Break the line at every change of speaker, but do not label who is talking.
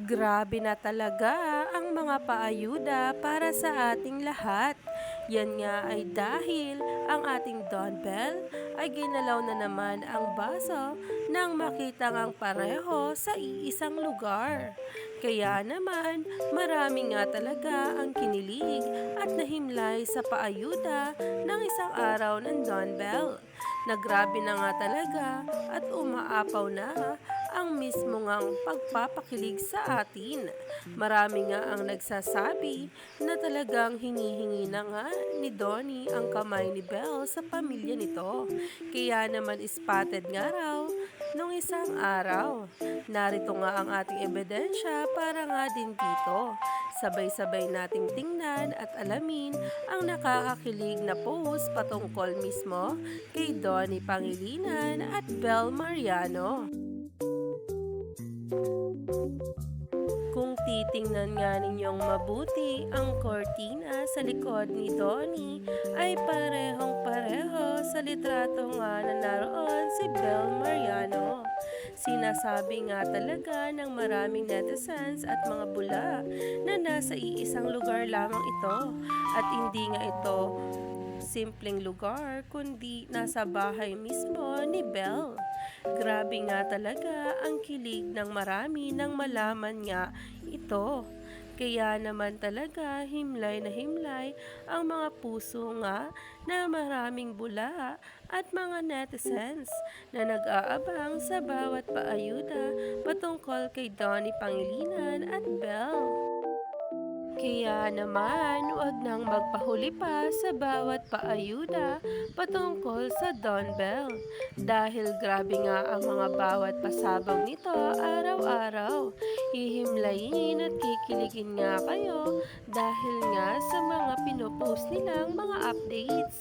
Grabe na talaga ang mga paayuda para sa ating lahat. Yan nga ay dahil ang ating Don Bell ay ginalaw na naman ang baso nang makita ngang pareho sa iisang lugar. Kaya naman, marami nga talaga ang kinilig at nahimlay sa paayuda ng isang araw ng Don Bell. Nagrabe na nga talaga at umaapaw na ang mismo ngang pagpapakilig sa atin. Marami nga ang nagsasabi na talagang hinihingi na nga ni Donnie ang kamay ni Belle sa pamilya nito. Kaya naman spotted nga raw nung isang araw. Narito nga ang ating ebidensya para nga din dito. Sabay-sabay nating tingnan at alamin ang nakakakilig na post patungkol mismo kay Donnie Pangilinan at Belle Mariano. Kung titingnan nga ninyong mabuti, ang kortina sa likod ni Donnie ay parehong pareho sa litrato nga na naroon si Belle Mariano. Sinasabi nga talaga ng maraming netizens at mga bula na nasa iisang lugar lamang ito at hindi nga ito simpleng lugar kundi nasa bahay mismo ni Belle. Grabe nga talaga ang kilig ng marami nang malaman nga ito. Kaya naman talaga himlay na himlay ang mga puso nga na maraming bula at mga netizens na nag-aabang sa bawat paayuda patungkol kay Donnie Pangilinan at Belle. Kaya naman, wag nang magpahuli pa sa bawat paayuda patungkol sa Don Bell. Dahil grabe nga ang mga bawat pasabog nito araw-araw. Hihimlayin at kikiligin nga kayo dahil nga sa mga pinopost nilang mga updates.